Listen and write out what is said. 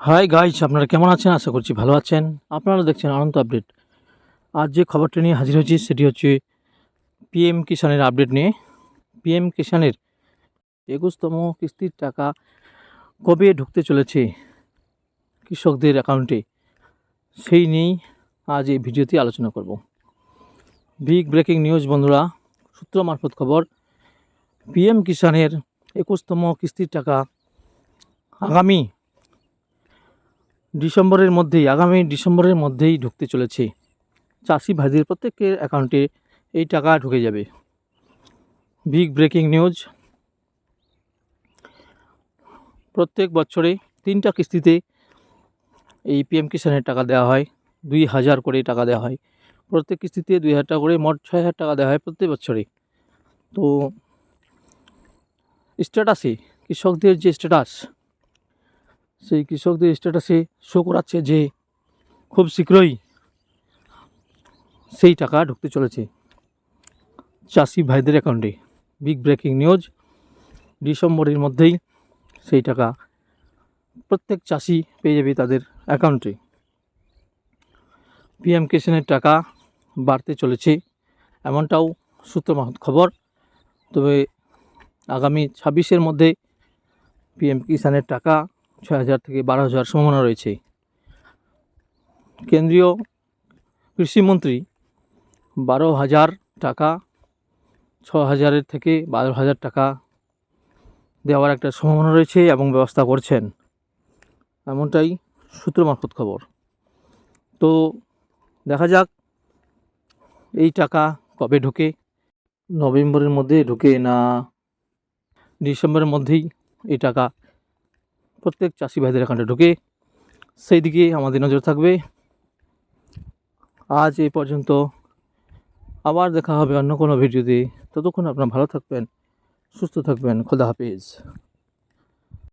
Hi guys আপনারা কেমন আছেন? আশা করছি ভালো আছেন। আপনারা দেখছেন আনন্দ আপডেট। আজ যে খবরটি নিয়ে হাজির হয়েছি সেটি হচ্ছে পিএম কিষাণের আপডেট নিয়ে। পিএম কিষাণের একুশতম কিস্তির টাকা কবে ঢুকতে চলেছে কৃষকদের অ্যাকাউন্টে সেই নিয়েই আজ এই ভিডিওতে আলোচনা করব। বিগ ব্রেকিং নিউজ বন্ধুরা, সূত্র মারফত খবর পিএম কিষাণের একুশতম কিস্তির টাকা আগামী ডিসেম্বরের মধ্যেই, আগামী ডিসেম্বরের মধ্যেই ঢুকতে চলেছে। চাষি ভাইদের প্রত্যেকের অ্যাকাউন্টে এই টাকা ঢুকে যাবে। Big breaking news. প্রত্যেক বছরে তিনটা কিস্তিতে এই পিএম কিষানের টাকা দেওয়া হয়। দুই হাজার করে টাকা দেওয়া হয়। প্রত্যেক কিস্তিতে দুই হাজার টাকা করে মোট ছয় হাজার টাকা দেওয়া হয় প্রত্যেক বছরে। তো স্ট্যাটাসে কৃষকদের যে স্ট্যাটাস সেই কৃষকদের স্ট্যাটাসে শো করাচ্ছে যে খুব শীঘ্রই সেই টাকা ঢুকতে চলেছে। চাষি ভাইদের অ্যাকাউন্টে বিগ ব্রেকিং নিউজ ডিসেম্বরের মধ্যেই সেই টাকা প্রত্যেক চাষি পেয়ে যাবে তাদের অ্যাকাউন্টে পিএম কিষানের টাকা বাড়তে চলেছে, এমনটাও সূত্র খবর। তবে আগামী ছাব্বিশের মধ্যে পিএম কিষানের টাকা ছয় হাজার থেকে বারো হাজার সম্ভাবনা রয়েছে। কেন্দ্রীয় কৃষিমন্ত্রী বারো হাজার টাকা ছ হাজারের থেকে বারো হাজার টাকা দেওয়ার একটা সম্ভাবনা রয়েছে এবং ব্যবস্থা করছেন। এমনটাই সূত্র মারফত খবর। তো দেখা যাক এই টাকা কবে ঢোকে, নভেম্বরের মধ্যে ঢোকে না ডিসেম্বরের মধ্যেই এই টাকা প্রত্যেক চাষি ভাইদের অ্যাকাউন্টে ঢুকে সেই দিকে আমাদের নজর থাকবে। আজ এই পর্যন্ত আবার দেখা হবে অন্য কোনো ভিডিওতে। ততক্ষণ আপনারা ভালো থাকবেন, সুস্থ থাকবেন। খোদা হাফিজ।